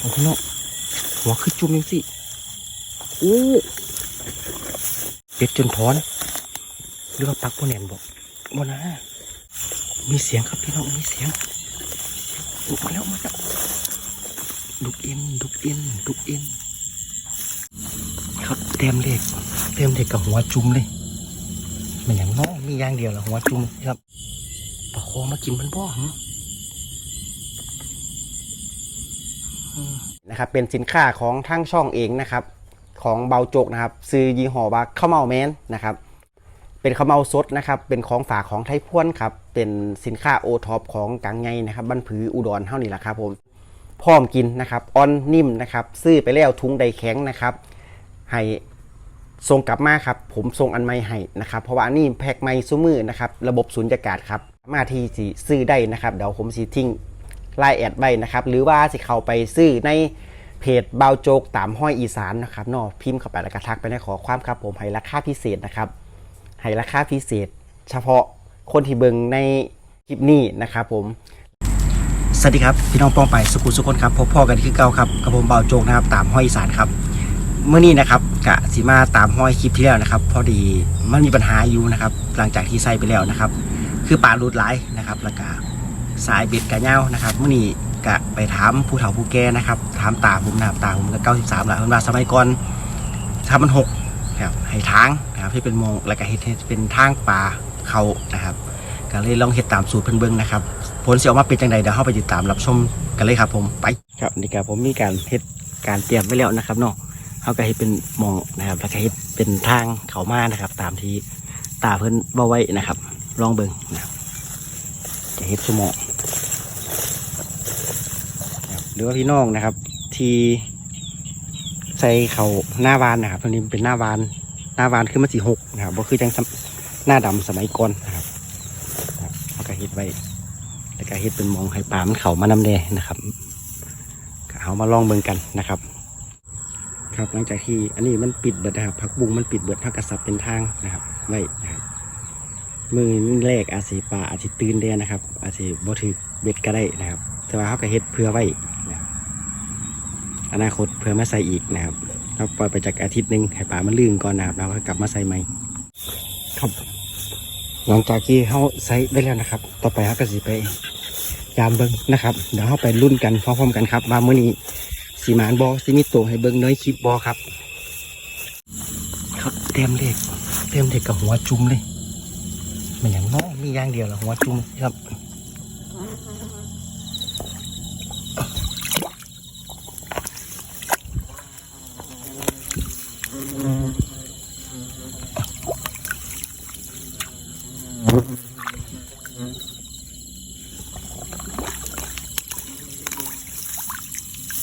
โอ้พี่น้องหัวคือจุ่มยังสิโอ้เป็ดจนถอนหรือว่าปักบนแหนนบอกบนนะมีเสียงครับพี่น้องมีเสียงดุมาแล้วมาแล้วดุกเอ็นดุกเอ็นดุกเอ็นครับเต็มเล็กเต็มเล็กกับหัวจุ่มเลยมันอย่างน้อยมีอย่างเดียวละหัวจุ่มครับปลาโคมากินมันบ่หร นะครับเป็นสินค้าของทั้งช่องเองนะครับ ของเบาโจกนะครับ ซื้อยี่ห้อว่าข้าวเมาแมนนะครับ เป็นข้าวเมาสดนะครับ เป็นของฝากของไทยพ่วนครับ เป็นสินค้าโอท็อปของกังไงนะครับบ้านผืออุดรเท่านี้แหละครับผมพร้อมกินนะครับอ่อนนิ่มนะครับ ซื้อไปแล้วทุงใดแข็งนะครับ ให้ส่งกลับมาครับ ผมส่งอันใหม่ให้นะครับ เพราะว่าอันนี้แพ็คใหม่ซูมือนะครับ ระบบสุญญากาศครับมาที่สิซื้อได้นะครับ เดี๋ยวผมสิทิ้ง ไลน์แอดไว้นะครับ หรือว่าสิเข้าไปซื้อในเพจเบาโจกตามห้อยอีสานนะครับนอพิมพ์เข้าไปแล้วก็ทักไปในขอความครับผมให้ราคาพิเศษนะครับให้ราคาพิเศษ เฉพาะคนที่เบิงในคลิปนี้นะครับผม สวัสดีครับ พี่น้องป้องไปสุขุสุขคนครับพบพ่อกันคือเก่าครับกับผมเบาโจกนะครับ ตามห้อยอีสานครับเมื่อนี้นะครับกะสีมาตามห้อยคลิปที่แล้วนะครับ พอดีมันมีปัญหาอยู่นะครับ หลังจากที่ใส่ไปแล้วนะครับ คือปลาหลุดไหลนะครับแล้วก็ สายเบ็ดกะเง่านะครับเมื่อนี้กะไปถามผู้เฒ่าผู้แก่นะครับถามตาผมนะครับตาผมก็เก้าสิบสามล้วเพิ่นว่าสมัยก่อนถ้ามันหกครับให้ทางนะครับที่เป็นโมงแล้วก็เฮ็ดเป็นทางป่าเขานะครับก็เลยลองเฮ็ดตามสูตรเพิ่นเบิ่งนะครับผลเสิออกมาเป็นจังไดเดี๋ยวเฮาไปติดตามรับชมกันเลยครับผมไปครับนี่ก็ผมมีการเฮ็ดการเตรียมไว้แล้วนะครับเนาะเฮาก็เฮ็ดเป็นมองนะครับแล้วก็เฮ็ดเป็นทางเขามานะครับ ตามที่ตาเพิ่นเว้าไว้นะครับลองเบิ่งนะครับจะเฮ็ดสมอง หรือว่าพี่น้องนะครับ ที่ใส่เขาหน้าวานนะครับตอนนี้เป็นหน้าวาน หน้าวานคือมันสีหกนะครับบ่คือจังหน้าดำสมัยก่อนนะครับครับเขาก็เฮ็ดไว้แล้วก็เฮ็ดเป็นมองให้ปลามันเขามาน้ำแดนะครับเอามาลองเบิ่งกันนะครับ ครับหลังจากที่อันนี้มันปิดเบิดนะครับผักบุ้งมันปิดเบิดผักกระสับเป็นทางนะครับไว้นะครับ มือแรกอาจสิปลาอาจสิตื่นเด้นะครับ อาจสิบ่ถือเบ็ดก็ได้นะครับ แต่ว่าเขาก็เฮ็ดเพื่อไว้นะครับอนาคตเพื่อมาใส่อีกนะครับเราปล่อยไปจากอาทิตย์หนึ่งให้ปลามันลื่นก่อนนะครับเราก็กลับมาใส่ใหม่ครับหลังจากที่เขาใส่ได้แล้วนะครับ ต่อไปเขาก็สิไปยามเบิ้งนะครับเดี๋ยวเขาไปรุ่นกันพร้อมๆกันครับว่ามื้อนี้สีมานบอสีมีตัวให้เบิ้งน้อยคลิปบอครับ ครับเต็มเล็กเต็มเล็กกับหัวจุ่มเลย มันอย่างน้อยมีอย่างเดียวละหัวจุ่มครับ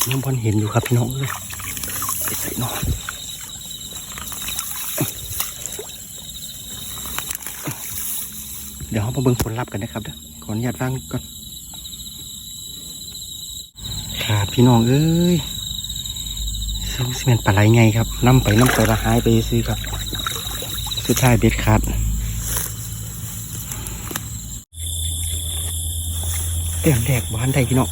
ยังพอนเห็นอยู่ครับพี่น้องเลยใส่นอน ดี๋ยวเรามาเบิ่งผลลัพธ์กันนะครับเด้อขออนุญาตวางก่อนขาดพี่น้องเอ้ยซึ่งซีเมนปลาไหลไงครับน้ำไปน้ำไปละหายไปซื้อครับสุดท้ายเบ็ดขาดเต็มแดกบ้านใดพี่น้อง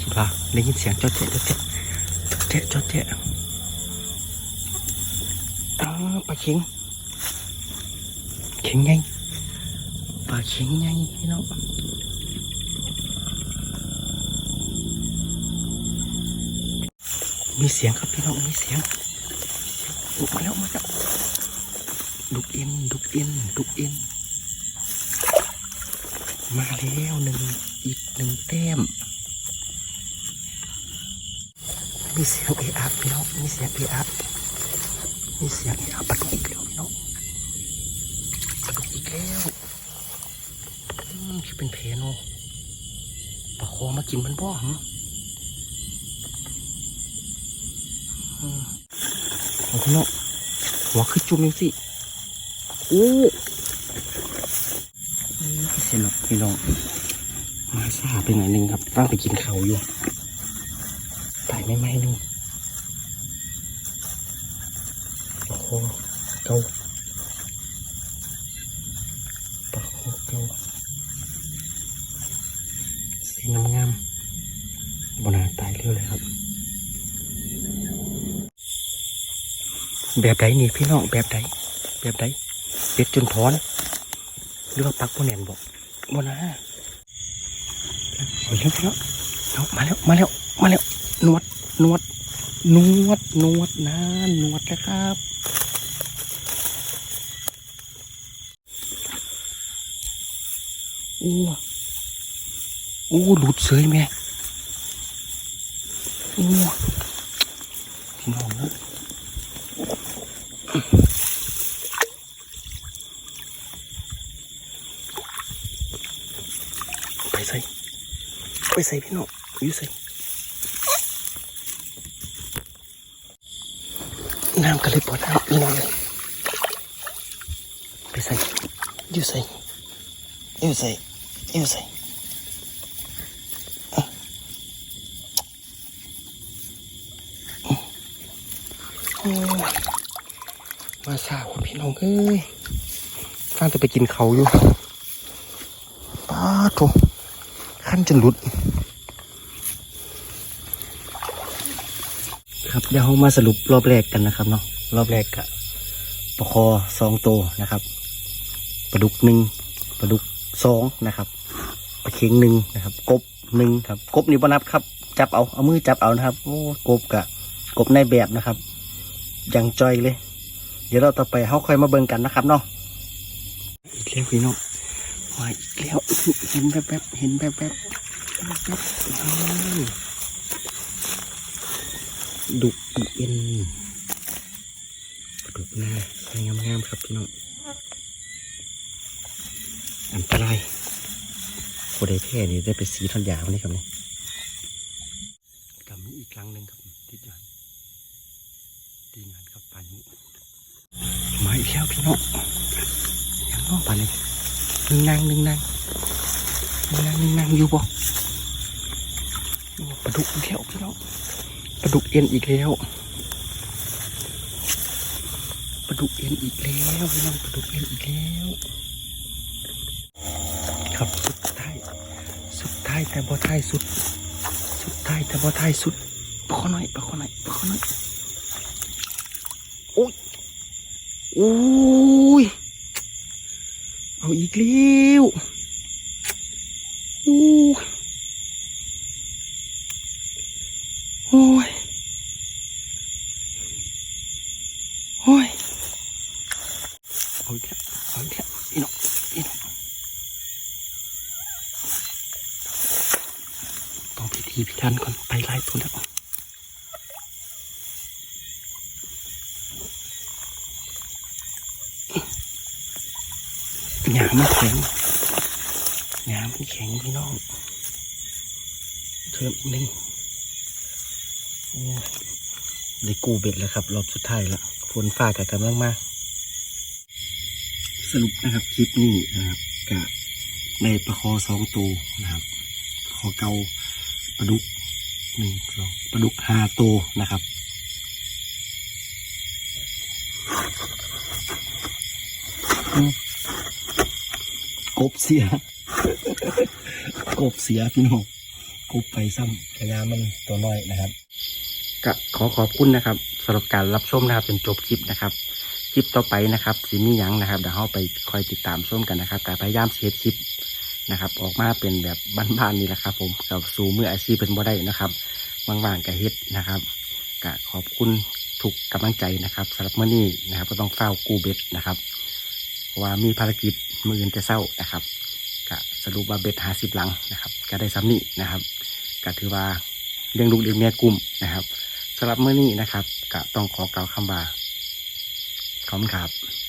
คิดว่าได้ยินเสียงจอดเจ๊จอดเจ๊จอดเจ๊จอดเจ๊อ้าวปลาเข็งเข็งไง ปลาเข็งไงพี่น้องมีเสียงครับพี่น้องมีเสียงลุกมาแล้วมาแล้วดุกเอ็นดุกเอ็นดุกเอ็นมาแล้วหนึ่งอีกหนึ่งแต้มมีเสียงเออะพี่น้องมีเสียงเอะอะมีเสียงเอะอะปลาดุกอีกแล้วพี่น้องปลาดุกอีกแล้ว เป็นเพนโอปลาโคมากินมันบ่หรออืมโอ้พี่น้องหัวคือจุ่มยังสิโอ้เสียหรอกพี่น้องมาซาไปหน่อยหนึงครับตั้งไปกินเขาอยู่ถ่ายไม่ไหมนึงโอ้โหเกาปะโคเกา สีงามงามบนาตายเร็วเลยครับ แบบใดนี่พี่น้องแบบใดแบบใดเป็ดจนถอน หรือว่าปักโมแนนบอกบนาเอาเร็วพี่น้องเอามาแล้วมาแล้วมาแล้วนวดนวดนวดนวดนะนวดแล้วครับโอ้ โอ้หลุดเสยแม่โอ้พี่น้องเนอะไปใส่ไปใส่พี่น้องอยู่ใส่น้ำกระเลยปวดน้ำพี่น้องเลยไปใส่อยู่ใส่อยู่ใส่อยู่ใส่อะโอ้ย มาสาวพี่น้องเอ้ยฟังจะไปกินเขาอยู่ป้าโถขั้นจนหลุด ครับเดี๋ยวเรามาสรุปรอบแรกกันนะครับเนาะรอบแรกกะปลาคอสองตัวนะครับปลาดุกหนึ่งปลาดุกสองนะครับปลาเค็งหนึ่งนะครับ กบหนึ่งครับ กบนี่บนับครับ จับเอาเอามือจับเอานะครับโอ้กบกะกบในแบบนะครับ อยังจอยเลย เดี๋ยวเราต่อไปเขาค่อยมาเบิ่งกันนะครับเนาะอีกแล้วพี่น้องมาอีกแล้วเห็นแบบแบๆเห็นแบบแบๆดุอีเอ็นดุหน้าใส่งามๆครับพี่น้องอันตรายโคได้แพ้นี่ได้ไปสีทอนยาวนี่ครับเนี่ยกับมีอีกครั้งหนึ่งครับติดยอนตีงานกับปายุมาอีกแล้ว พี่น้องยังน้องปานนี้หนึ่งนางหนึ่งนางหนึ่งนางหนึ่งนางอยู่บ่โอ้ปลาดุกอีกแล้วพี่น้องปลาดุกเอ็นอีกแล้วปลาดุกเอ็นอีกแล้วพี่น้องปลาดุกเอ็นอีกแล้ว ครับสุดท้ายสุดท้ายแต่บ่ท้ายสุด สุดท้ายแต่บ่ท้ายสุดปะขอหน่อยปะขอหน่อยปะขอหน่อยโอ้ยโอ้ย เอาอีกแล้วโอ้ยโอ้ย โอ้ยเอาอีกแล้วเอาอีกแล้วอีน้องอีน้องต้องพิธีพิธันก่อนไปไล่ตัวแล้ว หยามันแข็งน้ำมันแข็งพี่น้องเพิ่มหนึ่งอ้ยได้กูเบ็ดแล้วครับ รอบสุดท้ายแล้วฝนฟ้ากับกำลังมากสรุปนะครับคลิปนี้นะครับกับในปลาคอสองตัวนะครับคอเกาปลาดุกหนึ่งสองปลาดุกห้าตัวนะครับ กบเสีย กบเสียพี่น้องกบไปซ้ำกระยามันตัวน้อยนะครับก็ขอขอบคุณนะครับสำหรับการรับชมนะครับจนจบคลิปนะครับคลิปต่อไปนะครับสิมีหยังนะครับเดี๋ยวเราไปคอยติดตามชมกันนะครับแต่พยายามเสียคลิปนะครับ ออกมาเป็นแบบบ้านๆนี่แหละครับผมกับสูมืออาชีพเป็นบ่ได้นะครับว่างๆกับเฮ็ดนะครับก็ขอบคุณทุกกำลังใจนะครับสำหรับเมื่อนี้นะครับ ก็ต้องเฝ้ากูเบ็ดนะครับ เพราะว่ามีภารกิจมืออื่นจะเศร้านะครับก็สรุปว่าเบ็ดหาสิบหลังนะครับก็ได้ซ้ำนี่นะครับก็ถือว่าเลี้ยงลูกเลี้ยงเมียกลุ่มนะครับสำหรับเมื่อนี้นะครับก็ต้องขอกล่าวคำว่าขอบคุณครับ